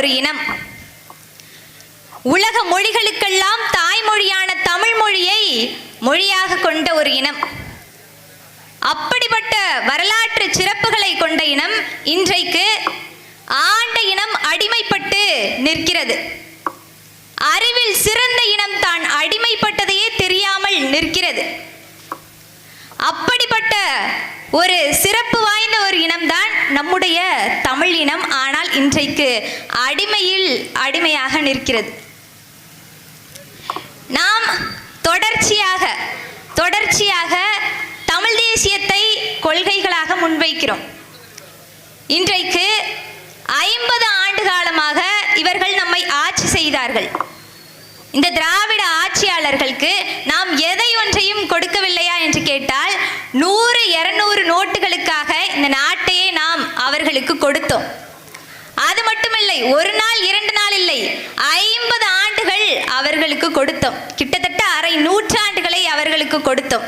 ஒரு இனம். உலக மொழிகளுக்கெல்லாம் தாய்மொழியான தமிழ் மொழியை மொழியாக கொண்ட ஒரு இனம். அப்படிப்பட்ட வரலாற்று சிறப்புகளை கொண்ட இனம் இன்றைக்கு ஆண்ட இனம் அடிமைப்பட்டு நிற்கிறது. அறிவில் சிறந்த இனம் தான் அடிமைப்பட்டதையே தெரியாமல் நிற்கிறது. அப்படிப்பட்ட ஒரு சிறப்பு வாய்ந்த ஒரு இனம் நம்முடைய தமிழ் இனம் ஆனால் இன்றைக்கு அடிமையில் அடிமையாக நிற்கிறது. நாம் தொடர்ச்சியாக தொடர்ச்சியாக தமிழ் தேசியத்தை கொள்கைகளாக முன்வைக்கிறோம். இன்றைக்கு ஐம்பது ஆண்டு காலமாக இவர்கள் நம்மை ஆட்சி செய்தார்கள். இந்த திராவிட ஆட்சியாளர்களுக்கு நாம் எதை ஒன்றையும் கொடுக்கவில்லையா என்று கேட்டால் நூறு இருநூறு நோட்டுகளுக்காக இந்த நாட்டையே அவர்களுக்கு கொடுத்தோம். அது மட்டுமில்லை ஒரு நாள் இரண்டு நாள் இல்லை ஐம்பது ஆண்டுகள் அவர்களுக்கு கொடுத்தோம். கிட்டத்தட்ட அரை நூற்றாண்டுகளை அவர்களுக்கு கொடுத்தோம்.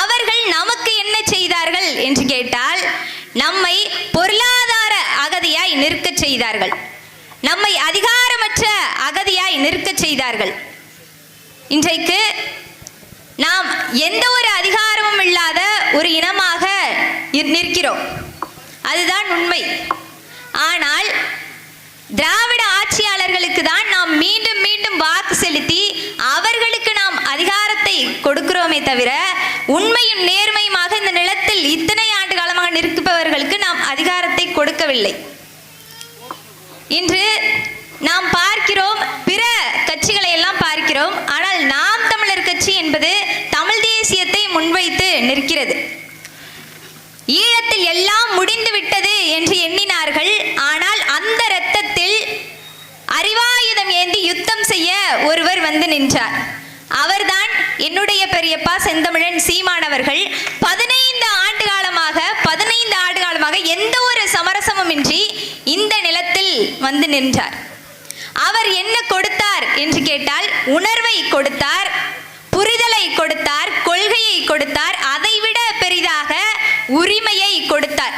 அவர்கள் நமக்கு என்ன செய்தார்கள் என்று கேட்டால் நம்மை பொருளாதார அகதியாய் நிற்க செய்தார்கள். நம்மை அதிகாரமற்ற அகதியாய் நிற்க செய்தார்கள். இன்றைக்கு நாம் எந்த ஒரு அதிகாரமும் இல்லாத ஒரு இனமாக நிற்கிறோம். அதுதான் உண்மை. ஆனால் திராவிட ஆட்சியாளர்களுக்கு தான் நாம் மீண்டும் மீண்டும் வாக்கு செலுத்தி அவர்களுக்கு நாம் அதிகாரத்தை கொடுக்கிறோமே தவிர உண்மையும் நேர்மையுமாக இந்த நிலத்தில் இத்தனை ஆண்டு காலமாக நிற்பவர்களுக்கு நாம் அதிகாரத்தை கொடுக்கவில்லை. இன்று நாம் பார்க்கிறோம் பிற கட்சிகளை எல்லாம் பார்க்கிறோம். ஆனால் நாம் தமிழர் கட்சி என்பது தமிழ் தேசியத்தை முன்வைத்து நிற்கிறது. ஈழத்தில் எல்லாம் என்றார். அவர்தான் என்னுடைய பெரியப்பா செந்தமிழன் சீமானவர்கள் பதினைந்து ஆண்டு காலமாக பதினைந்து ஆண்டு காலமாக எந்த ஒரு சமரசமும் இன்றி இந்த நிலத்தில் வந்து நின்றார். அவர் என்ன கொடுத்தார் என்று கேட்டால் உணர்வை கொடுத்தார் புரிதலை கொடுத்தார் கொள்கையை கொடுத்தார் அதைவிட பெரிதாக உரிமையை கொடுத்தார்.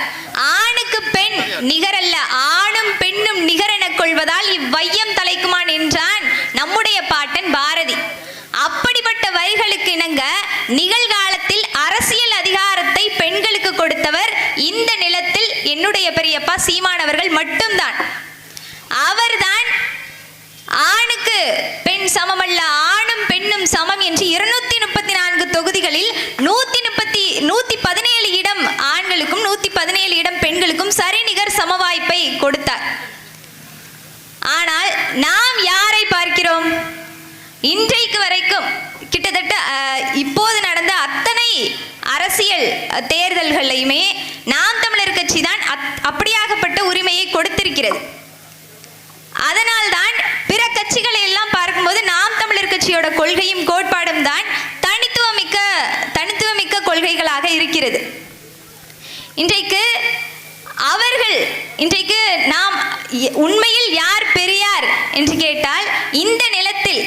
ஆணுக்கு பெண் நிகரல்ல ஆணும் பெண்ணும் நிகரென கொள்வதால் இவ்வையம் தலைக்குமான் என்றான் நம்முடைய பாட்டன் பாரதி. அப்படிப்பட்ட வரிகளுக்கு இணங்க நிகழ்காலத்தில் அரசியல் அதிகாரத்தை பெண்களுக்கு கொடுத்தவர் இந்த நிலத்தில் என்னுடைய பெரியப்பா சீமானவர்கள் மட்டும்தான். அவர்தான் ஆணுக்கு பெண் சமமல்ல ஆணும் பெண்ணும் சமம் என்று இருநூத்தி முப்பத்தி நான்கு தொகுதிகளில் நூத்தி முப்பத்தி நூத்தி பதினேழு இடம் ஆண்களுக்கும் நூத்தி பதினேழு இடம் பெண்களுக்கும் சரிநிகர் சமவாய்ப்பை கொடுத்தார். ஆனால் நாம் யார் பார்க்கிறோம் இன்றைக்கு வரைக்கும் கிட்டத்தட்ட இப்போது நடந்த அத்தனை அரசியல் தேர்தல்களையுமே நாம் தமிழர் கட்சி தான் அப்படியாகப்பட்ட உரிமையை கொடுத்திருக்கிறது. அதனால்தான் பிற கட்சிகளை எல்லாம் பார்க்கும்போது நாம் தமிழர் கட்சியோட கொள்கையும் கோட்பாடும் தான் தனித்துவமிக்க தனித்துவமிக்க கொள்கைகளாக இருக்கிறது. இன்றைக்கு அவர்கள் இன்றைக்கு நாம் உண்மையில் யார் பெரியார் என்று கேட்டால் இந்த நிலத்தில்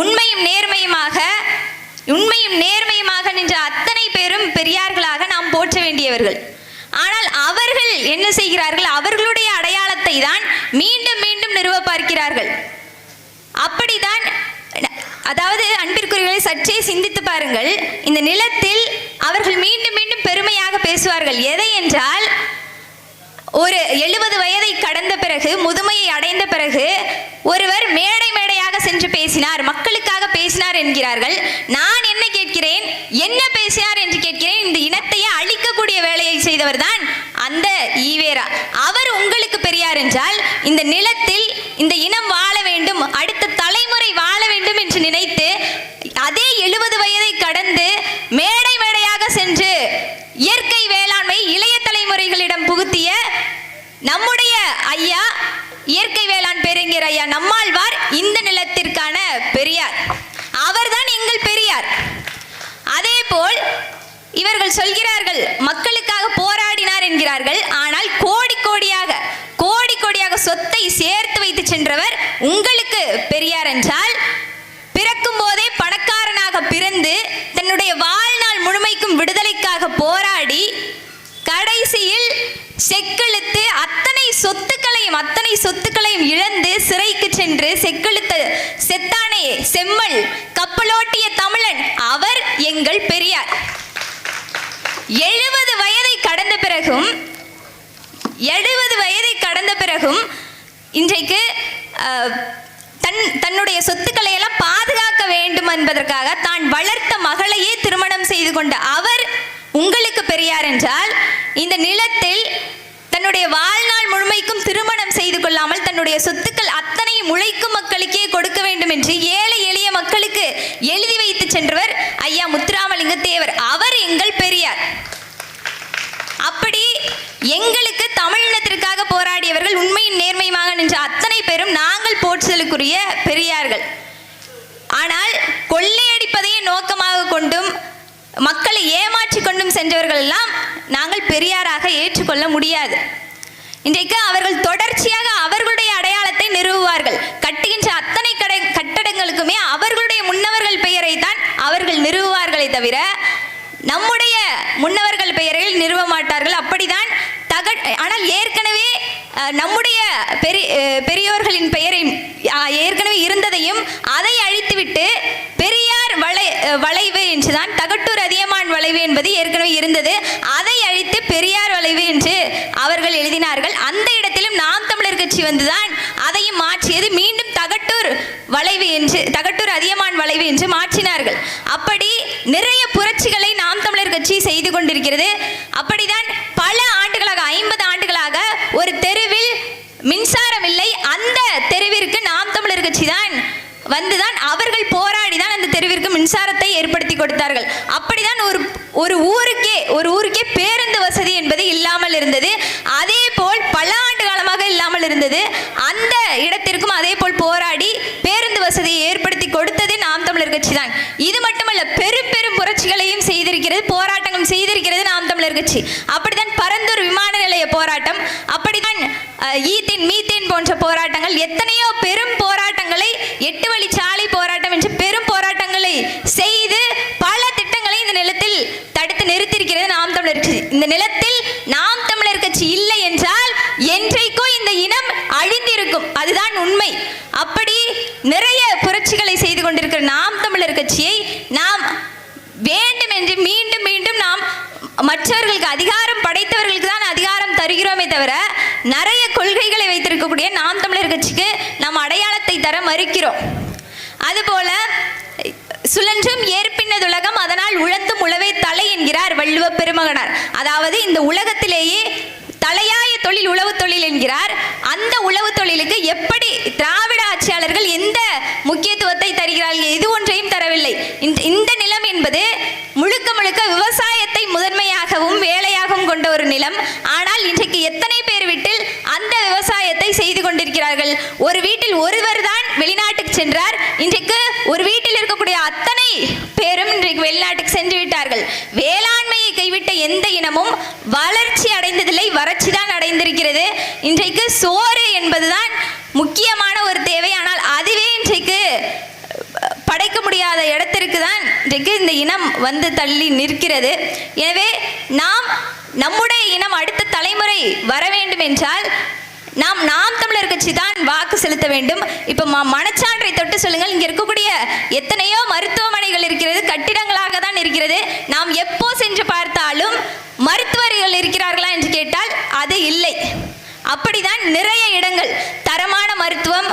உண்மையும் நேர்மையுமாக உண்மையும் நேர்மையுமாக நின்ற அத்தனை பேரும் பெரியார்களாக நாம் போற்ற வேண்டியவர்கள். ஆனால் அவர்கள் என்ன செய்கிறார்கள்? அவர்களுடைய அடையாளத்தை தான் மீண்டும் மீண்டும் நிறுவ பார்க்கிறார்கள். அப்படிதான் அதாவது அன்பிற்குரியவர்களை சற்றே சிந்தித்து பாருங்கள். இந்த நிலத்தில் அவர்கள் மீண்டும் மீண்டும் பெருமையாக பேசுவார்கள். எதை என்றால் ஒரு எழுபது வயதை கடந்த பிறகு முதுமையை அடைந்த பிறகு ஒருவர் மேடை மேடையாக சென்று பேசினார் மக்களுக்காக பேசினார் என்கிறார்கள். நான் என்ன கேட்கிறேன்? என்ன பேசினார் என்று கேட்கிறேன். இந்த இனத்தையே அழிக்கக்கூடிய வேலையை செய்தவர் தான் அந்த ஈவேரா. அவர் உங்களுக்கு பெரியார் என்றால் இந்த நிலத்தில் இந்த இனம் வாழ வேண்டும் அடுத்த தலைமுறை வாழ வேண்டும் என்று நினைத்து அதே எழுபது வயதை கடந்து மேடை மேடையாக சென்று இயற்கை வேளாண்மை இளைய தலைமுறைகளிடம் புகுத்திய நம்முடைய ஐயா இயற்கை வேளாண் பெருங்கிற ஐயா நம்மாழ்வார் இந்த நிலத்திற்கான பெரியார். அவர்தான் எங்கள் பெரியார். அதேபோல் இவர்கள் சொல்கிறார்கள் மக்களுக்காக போராடினார் என்கிறார்கள். ஆனால் கோடி கோடியாக கோடி கோடியாக சொத்தை சேர்த்து வைத்து சென்றவர் உங்களுக்கு பெரியார் என்றால் பிறக்கும் போதே பணக்காரனாக பிறந்து தன்னுடைய வாழ்நாள் முழுமைக்கும் விடுதலைக்காக போராடி கடைசியில் செக்கெழுத்து அத்தனை சொத்துக்களையும் அத்தனை சொத்துக்களையும் இழந்து சிறைக்கு சென்று செக்கெழுத்து செத்தானே செம்மல் கப்பலோட்டிய தமிழன் அவர் எங்கள் பெரியார் எழுபது வயதை கடந்த பிறகும் எழுபது வயதை கடந்த பிறகும் இன்றைக்கு தன் தன்னுடைய சொத்துக்களை எல்லாம் பாதுகாக்க வேண்டும் என்பதற்காக தான் வளர்த்த மகளையே திருமணம் செய்து கொண்ட அவர் உங்களுக்கு பெரியார் என்றால் இந்த நிலத்தில் தன்னுடைய வாழ்நாள் முழுமைக்கும் திருமணம் செய்து கொள்ளாமல் தன்னுடைய சொத்துக்கள் அத்தனையும் உழைக்கும் மக்களுக்கே கொடுக்க வேண்டும் என்று ஏழை எளிய மக்களுக்கு எழுதி வைத்து சென்றவர் ஐயா முத்துராமலிங்க தேவர் அவர் எங்கள் பெரியார் அப்படி எங்களுக்கு தமிழினத்திற்காக போராடியவர்கள் உண்மையின் நேர்மையுமாக நின்ற அத்தனை பேரும் நாங்கள் போற்றுதலுக்குரிய பெரியார்கள் ஆனால் கொள்ளையடிப்பதையே நோக்கமாக கொண்டும் மக்களை ஏமாற்றி கொண்டும் சென்றவர்கள் எல்லாம் நாங்கள் பெரியாராக ஏற்றுக்கொள்ள முடியாது. இன்றைக்கு அவர்கள் தொடர்ச்சியாக அவர்களுடைய அடையாளத்தை நிறுவுவார்கள். கட்டுகின்ற அத்தனை கடை கட்டடங்களுக்குமே அவர்களுடைய முன்னவர்கள் பெயரை தான் அவர்கள் நிறுவுவார்களே தவிர நம்முடைய முன்னவர்கள் பெயரில் நிறுவ மாட்டார்கள். அப்படிதான் தக ஆனால் ஏற்கனவே நம்முடைய பெரிய பெரியோர்களின் பெயரை ஏற்கனவே இருந்ததையும் அதை அழித்துவிட்டு பெரியார் வளை வளைவு என்றுதான் தகட்டூர் அதிகம் வளைவு என்பது ஏற்கனவே இருந்தது. அதை அழித்து பெரியார் வளைவு என்று அவர்கள் எழுதினார்கள். அந்த இடத்திலும் நாம் தமிழர் கட்சி வந்துதான் அதையும் மாற்றியது. மீண்டும் தகட்டூர் வளைவு என்று தகட்டூர் அதியமான் வளைவு என்று மாற்றினார்கள். அப்படி நிறைய புரட்சிகளை நாம் தமிழர் கட்சி செய்து கொண்டிருக்கிறது. அப்படிதான் பல ஆண்டுகளாக ஐம்பது ஆண்டுகளாக ஒரு தெருவில் மின்சாரம் இல்லை. அந்த தெருவிற்கு நாம் தமிழர் கட்சி தான் வந்துதான். அவர்கள் போராடிதான் அந்த தெருவிற்கு மின்சாரத்தை ஏற்படுத்தி கொடுத்தார்கள். அப்படிதான் ஒரு ஒரு ஊருக்கே ஒரு ஊருக்கே பேருந்து வசதி என்பது இல்லாமல் இருந்தது. அதே போல் பல ஆண்டு காலமாக இல்லாமல் இருந்தது. அந்த இடத்திற்கும் அதே போல் போராடி பேருந்து வசதியை ஏற்படுத்தி கொடுத்தது நாம் தமிழர் கட்சி தான். இது மட்டுமல்ல பெரும் பெரும் புரட்சிகளையும் செய்திருக்கிறது போராட்டங்களும் செய்திருக்கிறது நாம் தமிழர் கட்சி. அப்படிதான் பரந்தூர் விமான நிலைய போராட்டம் அப்படிதான் ஈத்தேன் மீத்தேன் போன்ற போராட்டங்கள் எத்தனையோ பெரும் போராட்டங்களை எட்டு வழி சாலை போராட்டம் என்று பெரும் போராட்டங்களை செய்து பல திட்டங்களை இந்த நிலத்தில் தடுத்து நிறுத்தியிருக்கிறது நாம் தமிழர் கட்சி இந்த நிலத்தில் நாம் தமிழர் கட்சி இல்லை என்றால் என்றைக்கோ இந்த இனம் அழிந்திருக்கும். அதுதான் உண்மை. அப்படி நிறைய புரட்சிகளை செய்து கொண்டிருக்கிற நாம் தமிழர் கட்சியை நாம் வேண்டும் என்று மீண்டும் மீண்டும் நாம் மற்றவர்களுக்கு அதிகாரம் படைத்தவர்களுக்கு தான் அதிகாரம் தருகிறோமே தவிர நிறைய கொள்கைகளை வைத்திருக்கக்கூடிய நாம் தமிழர் கட்சிக்கு நாம் அடையாளத்தை தர மறுக்கிறோம். அதுபோல சுழன்றும் ஏற்பின்னதுலகம் அதனால் உழந்தும் உழவே தலை என்கிறார் வள்ளுவ பெருமகனார். அதாவது இந்த உலகத்திலேயே தலையாய தொழில் உழவு தொழில் என்கிறார். அந்த உழவு தொழிலுக்கு எப்படி திராவிட ஆட்சியாளர்கள் எந்த முக்கியத்துவத்தை தருகிறார்கள்? இது ஒன்றையும் தரவில்லை. இந்த- இந்த நிலம் என்பது முழுக்க முழுக்க விவசாயத்தை முதன்மையாகவும் வேலையாகவும் கொண்ட ஒரு நிலம் ஆனால் இன்றைக்கு எத்தனை பேர் வீட்டில் அந்த விவசாயத்தை செய்து கொண்டிருக்கிறார்கள் ஒரு வீட்டில் ஒருவர் தான் வெளிநாட்டுக்கு சென்றார் இன்றைக்கு ஒரு வீட்டில் இருக்கக்கூடிய அத்தனை பேரும் இன்றைக்கு வெளிநாட்டுக்கு சென்று விட்டார்கள் வேளாண்மையை கைவிட்ட எந்த இனமும் வளர்ச்சி அடைந்ததில்லை வறட்சி தான் அடைந்திருக்கிறது. இன்றைக்கு சோறு என்பதுதான் முக்கியமான ஒரு தேவை. ஆனால் அதுவே இன்றைக்கு படைக்க முடியாத இடத்திற்கு தான் இன்றைக்கு இந்த இனம் வந்து தள்ளி நிற்கிறது. எனவே நாம் நம்முடைய இனம் அடுத்த தலைமுறை வர வேண்டும் என்றால் நாம் நாம் தமிழர் வச்சு தான் வாக்கு செலுத்த வேண்டும். இப்போ மனச்சான்றை தொட்டு சொல்லுங்கள். இங்கே இருக்கக்கூடிய எத்தனையோ மருத்துவமனைகள் இருக்கிறது. கட்டிடங்களாக தான் இருக்கிறது. நாம் எப்போ சென்று பார்த்தாலும் மருத்துவர்கள் இருக்கிறார்களா என்று கேட்டால் அது இல்லை. அப்படிதான் நிறைய இடங்கள். தரமான மருத்துவம்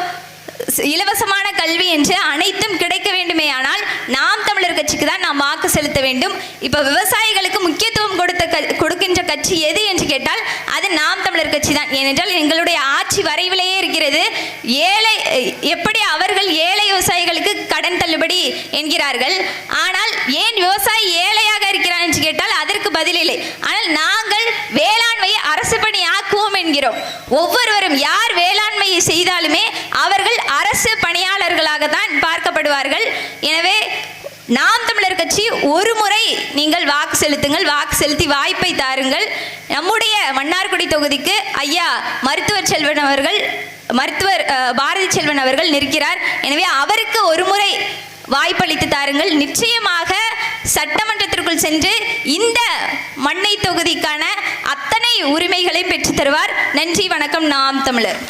இலவசமான கல்வி என்று அனைத்தும் கிடைக்க வேண்டுமே ஆனால் நாம் கட்சிக்கு தான் நாம் வாக்கு செலுத்த வேண்டும். இப்போ விவசாயிகளுக்கு முக்கியத்துவம் கொடுத்த கொடுக்கின்ற கட்சி எது என்று கேட்டால் அது நாம் தமிழர் கட்சி தான். ஏனென்றால் எங்களுடைய ஆட்சி வரைவிலேயே இருக்கிறது. ஏழை எப்படி அவர்கள் ஏழை விவசாயிகளுக்கு கடன் தள்ளுபடி என்கிறார்கள். ஆனால் ஏன் விவசாயி ஏழையாக இருக்கிறான் என்று கேட்டால் அதற்கு பதில் இல்லை. ஆனால் நாங்கள் வேளாண்மையை அரசு பணி ஆக்குவோம் என்கிறோம். ஒவ்வொருவரும் யார் வேளாண்மையை செய்தாலுமே அவர்கள் அரசு பணியாளர்களாக தான் பார்க்கப்படுவார்கள். எனவே நாம் தமிழர் கட்சி ஒரு முறை நீங்கள் வாக்கு செலுத்துங்கள் வாக்கு செலுத்தி வாய்ப்பை தாருங்கள். நம்முடைய மன்னார்குடி தொகுதிக்கு ஐயா மருத்துவர் செல்வன் அவர்கள் மருத்துவர் பாரதி செல்வன் அவர்கள் நிற்கிறார். எனவே அவருக்கு ஒரு முறை வாய்ப்பளித்து தாருங்கள். நிச்சயமாக சட்டமன்றத்திற்குள் சென்று இந்த மண்ணை தொகுதிக்கான அத்தனை உரிமைகளை பெற்றுத்தருவார் நன்றி வணக்கம் நாம் தமிழர்.